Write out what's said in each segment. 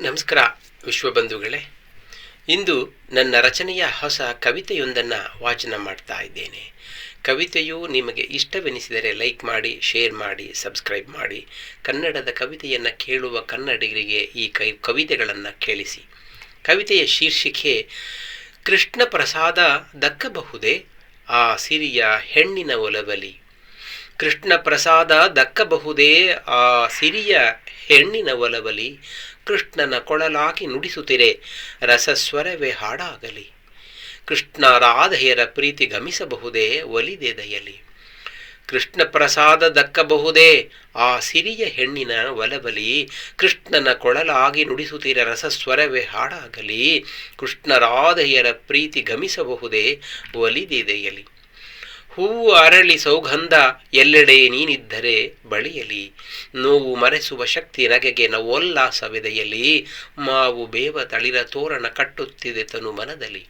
ನಮಸ್ಕಾರ ವಿಶ್ವಬಂಧುಗಳೇ ಇಂದು ನನ್ನ ರಚನೆಯ ಹೊಸ ಕವಿತೆಯೊಂದನ್ನು ವಾಚನ ಮಾಡ್ತಾ ಇದ್ದೇನೆ. ಕವಿತೆಯು ನಿಮಗೆ ಇಷ್ಟವೆನಿಸಿದರೆ ಲೈಕ್ ಮಾಡಿ, ಶೇರ್ ಮಾಡಿ, ಸಬ್ಸ್ಕ್ರೈಬ್ ಮಾಡಿ. ಕನ್ನಡದ ಕವಿತೆಯನ್ನು ಕೇಳುವ ಕನ್ನಡಿಗರಿಗೆ ಈ ಕೈ ಕವಿತೆಗಳನ್ನು ಕೇಳಿಸಿ. ಕವಿತೆಯ ಶೀರ್ಷಿಕೆ ಕೃಷ್ಣ ಪ್ರಸಾದ ದಕ್ಕಬಹುದೇ, ಆ ಸಿರಿಯ ಹೆಣ್ಣಿನ ಒಲವಲಿ. ಕೃಷ್ಣ ಪ್ರಸಾದ ದಕ್ಕಬಹುದೇ ಆ ಸಿರಿಯ ಹೆಣ್ಣಿನ ಒಲವಲಿ. ಕೃಷ್ಣನ ಕೊಳಲಾಗಿ ನುಡಿಸುತ್ತಿರೆ, ರಸಸ್ವರವೇ ಹಾಡಾಗಲಿ. ಕೃಷ್ಣ ರಾಧೆಯರ ಪ್ರೀತಿ ಗಮಿಸಬಹುದೇ ಒಲಿದೆ ದಯಲಿ. ಕೃಷ್ಣ ಪ್ರಸಾದ ದಕ್ಕಬಹುದೇ ಆ ಸಿರಿಯ ಹೆಣ್ಣಿನ ಒಲಬಲಿ ಕೃಷ್ಣನ ಕೊಳಲಾಗಿ ನುಡಿಸುತ್ತಿರ, ರಸಸ್ವರವೇ ಹಾಡಾಗಲಿ. ಕೃಷ್ಣ ರಾಧೆಯರ ಪ್ರೀತಿ ಗಮಿಸಬಹುದೇ ಒಲಿದೆದೆಯಲಿ ಹೂವು ಅರಳಿ ಸೌಗಂಧ ಎಲ್ಲೆಡೆ ನೀನಿದ್ದರೆ ಬಳಿಯಲಿ. ನೋವು ಮರೆಸುವ ಶಕ್ತಿ ನಗೆಗೆ ನವೋಲ್ಲಾಸವೆದೆಯಲಿ. ಮಾವು ಬೇವ ತಳಿರ ತೋರಣ ಕಟ್ಟುತ್ತಿದೆ ತನು ಮನದಲ್ಲಿ.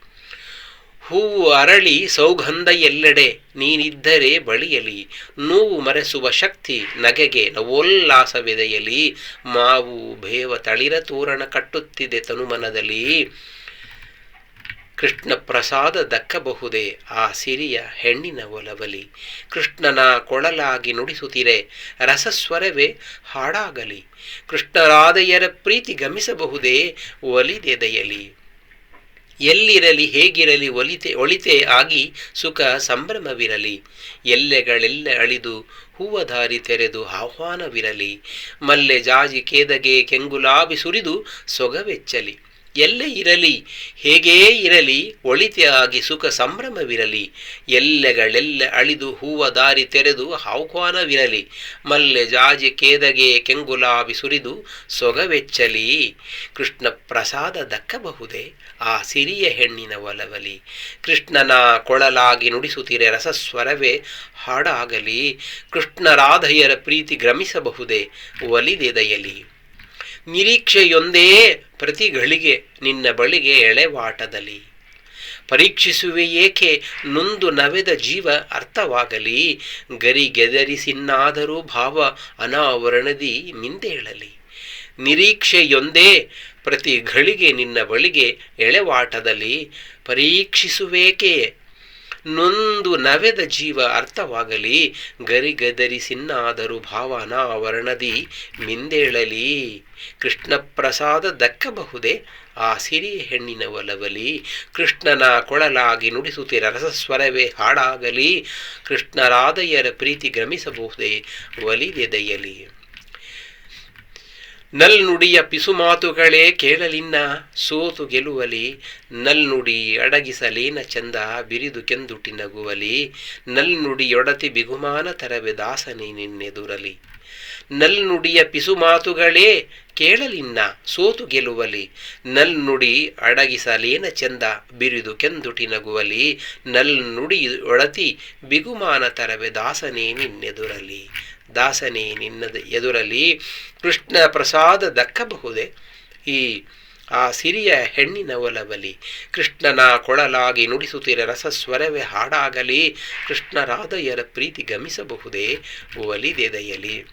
ಹೂವು ಅರಳಿ ಸೌಗಂಧ ಎಲ್ಲೆಡೆ ನೀನಿದ್ದರೆ ಬಳಿಯಲಿ. ನೋವು ಮರೆಸುವ ಶಕ್ತಿ ನಗೆಗೆ ನವೋಲ್ಲಾಸವೆದೆಯಲಿ. ಮಾವು ಬೇವ ತಳಿರ ತೋರಣ ಕಟ್ಟುತ್ತಿದೆ ತನುಮನದಲ್ಲಿ ಕೃಷ್ಣ ಪ್ರಸಾದ ದಕ್ಕಬಹುದೇ ಆ ಸಿರಿಯ ಹೆಣ್ಣಿನ ಒಲವಲಿ. ಕೃಷ್ಣನ ಕೊಳಲಾಗಿ ನುಡಿಸುತ್ತಿರೆ ರಸಸ್ವರವೇ ಹಾಡಾಗಲಿ. ಕೃಷ್ಣರಾದೆಯರ ಪ್ರೀತಿ ಗಮಿಸಬಹುದೇ ಒಲಿದೆದೆಯಲಿ. ಎಲ್ಲಿರಲಿ ಹೇಗಿರಲಿ ಒಲಿತೆ ಒಳಿತೆ ಆಗಿ ಸುಖ ಸಂಭ್ರಮವಿರಲಿ. ಎಲ್ಲೆಗಳೆಲ್ಲ ಅಳಿದು ಹೂವ ದಾರಿ ತೆರೆದು ಆಹ್ವಾನವಿರಲಿ. ಮಲ್ಲೆ ಜಾಜಿ ಕೇದಗೆ ಕೆಂಗುಲಾಬಿ ಸುರಿದು ಸೊಗವೆಚ್ಚಲಿ. ಎಲ್ಲೇ ಇರಲಿ, ಹೇಗೇ ಇರಲಿ, ಒಳಿತೆ ಆಗಿ ಸುಖ ಸಂಭ್ರಮವಿರಲಿ, ಎಲ್ಲೆಗಳೆಲ್ಲ ಅಳಿದು ಹೂವ ದಾರಿ ತೆರೆದು ಆಹ್ವಾನವಿರಲಿ ಮಲ್ಲೆ ಜಾಜಿ ಕೇದಗೆ ಕೆಂಗುಲಾಬಿ ಸುರಿದು ಸೊಗವೆಚ್ಚಲಿ, ಕೃಷ್ಣ ಪ್ರಸಾದ ದಕ್ಕಬಹುದೇ ಆ ಸಿರಿಯ ಹೆಣ್ಣಿನ ಒಲವಲಿ, ಕೃಷ್ಣನ ಕೊಳಲಾಗಿ ನುಡಿಸುತ್ತಿರೆ ರಸಸ್ವರವೇ ಹಾಡಾಗಲಿ, ಕೃಷ್ಣ ರಾಧೆಯರ ಪ್ರೀತಿ ಗ್ರಮಿಸಬಹುದೇ ಒಲಿದೆದೆಯಲಿ. ನಿರೀಕ್ಷೆಯೊಂದೇ ಪ್ರತಿಗಳಿಗೆ ನಿನ್ನ ಬಳಿಗೆ ಎಳೆವಾಟದಲ್ಲಿ. ಪರೀಕ್ಷಿಸುವೆ ಏಕೆ? ನೊಂದು ನವೆದ ಜೀವ ಅರ್ಥವಾಗಲಿ. ಗರಿಗೆದರಿಸಿನ್ನಾದರೂ ಭಾವ ಅನಾವರಣದಿ ಮಿಂದೇಳಲಿ ನಿರೀಕ್ಷೆಯೊಂದೇ ಪ್ರತಿ ಘಳಿಗೆ ನಿನ್ನ ಬಳಿಗೆ ಎಳೆವಾಟದಲ್ಲಿ. ಪರೀಕ್ಷಿಸುವೇಕೆ ನೊಂದು ನವೆದ ಜೀವ ಅರ್ಥವಾಗಲಿ ಗರಿಗದರಿಸಿನ್ನಾದರೂ ಭಾವನಾವರಣದಿ ಮಿಂದೇಳಲಿ. ಕೃಷ್ಣ ಪ್ರಸಾದ ದಕ್ಕಬಹುದೇ ಆ ಸಿರಿಯ ಹೆಣ್ಣಿನ ಒಲವಲಿ. ಕೃಷ್ಣನ ಕೊಳಲಾಗಿ ನುಡಿಸುತ್ತಿರ ರಸಸ್ವರವೇ ಹಾಡಾಗಲಿ. ಕೃಷ್ಣರಾದಯ್ಯರ ಪ್ರೀತಿ ಗಮಿಸಬಹುದೇ ಒಲಿದೆದೆಯಲಿ. ನಲ್ನುಡಿಯ ಪಿಸುಮಾತುಗಳೇ ಕೇಳಲಿನ್ನ ಸೋತು ಗೆಲುವಲಿ ನಲ್ನುಡಿ ಅಡಗಿಸಲೇನ ಚಂದ ಬಿರಿದು ಕೆಂದುಟಿ ನಗುವಲಿ ನಲ್ನುಡಿಯೊಡತಿ ಬಿಗುಮಾನ ತರವೆ ದಾಸನಿ ನಿನ್ನೆದುರಲಿ. ನಲ್ನುಡಿಯ ಪಿಸುಮಾತುಗಳೇ ಕೇಳಲಿನ್ನ ಸೋತು ಗೆಲುವಲಿ ನಲ್ನುಡಿ ಅಡಗಿಸಲೇನ ಚಂದ ಬಿರಿದು ಕೆಂದುಟಿ ನಗುವಲಿ, ನಲ್ನುಡಿ ಒಡತಿ ಬಿಗುಮಾನ ತರವೆ ದಾಸನೇ ನಿನ್ನೆದುರಲಿ. ದಾಸನೇ ನಿನ್ನ ಎದುರಲಿ ಕೃಷ್ಣ ಪ್ರಸಾದ ದಕ್ಕಬಹುದೇ? ಈ, ಆ ಸಿರಿಯ ಹೆಣ್ಣಿನ ಒಲವಲಿ, ಕೃಷ್ಣನ ಕೊಳಲಾಗಿ ನುಡಿಸುತ್ತಿರ ರಸಸ್ವರವೇ ಹಾಡಾಗಲಿ ಕೃಷ್ಣರಾಧೆಯರ ಪ್ರೀತಿ ಗಮಿಸಬಹುದೇ ಒಲಿದೆದೆಯಲಿ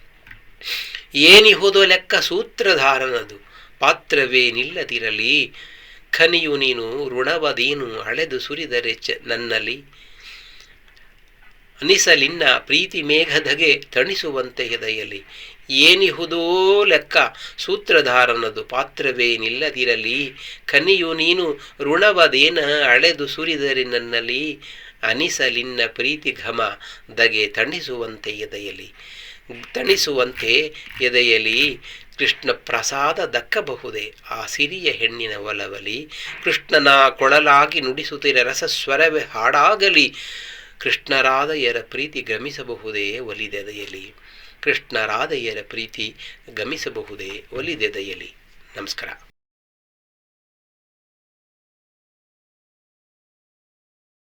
ಏನಿಹುದೋ ಲೆಕ್ಕ ಸೂತ್ರಧಾರನದು, ಪಾತ್ರವೇ ನಿಲ್ಲದಿರಲಿ. ಖನಿಯು ನೀನು ಋಣವದೇನು ಅಳೆದು ಸುರಿದರೆ ಚ ನನ್ನಲ್ಲಿ. ಅನಿಸಲಿನ್ನ ಪ್ರೀತಿ ಮೇಘಧಗೆ ತಣಿಸುವಂತೆ ಎದೆಯಲಿ ಏನಿಹುದೋ ಲೆಕ್ಕ, ಸೂತ್ರಧಾರನದು ಪಾತ್ರವೇನಿಲ್ಲದಿರಲಿ ಕನಿಯು ನೀನು ಋಣವದೇನ ಅಳೆದು ಸುರಿದರೆ ನನ್ನಲ್ಲಿ. ಅನಿಸಲಿನ್ನ ಪ್ರೀತಿ ಘಮ ದಗೆ ತಣಿಸುವಂತೆ ಎದೆಯಲಿ ತಣಿಸುವಂತೆ ಎದೆಯಲಿ ಕೃಷ್ಣ ಪ್ರಸಾದ ದಕ್ಕಬಹುದೇ ಆ ಸಿರಿಯ ಹೆಣ್ಣಿನ ಒಲವಲಿ. ಕೃಷ್ಣನ ಕೊಳಲಾಗಿ ನುಡಿಸುತ್ತಿರ ರಸಸ್ವರವೇ ಹಾಡಾಗಲಿ. ಕೃಷ್ಣರಾಧೆಯರ ಪ್ರೀತಿ ಗಮಿಸಬಹುದೇ ಒಲಿದೆದೆಯಲಿ? ಕೃಷ್ಣರಾಧೆಯರ ಪ್ರೀತಿ ಗಮಿಸಬಹುದೇ ಒಲಿದೆದೆಯಲಿ? ನಮಸ್ಕಾರ.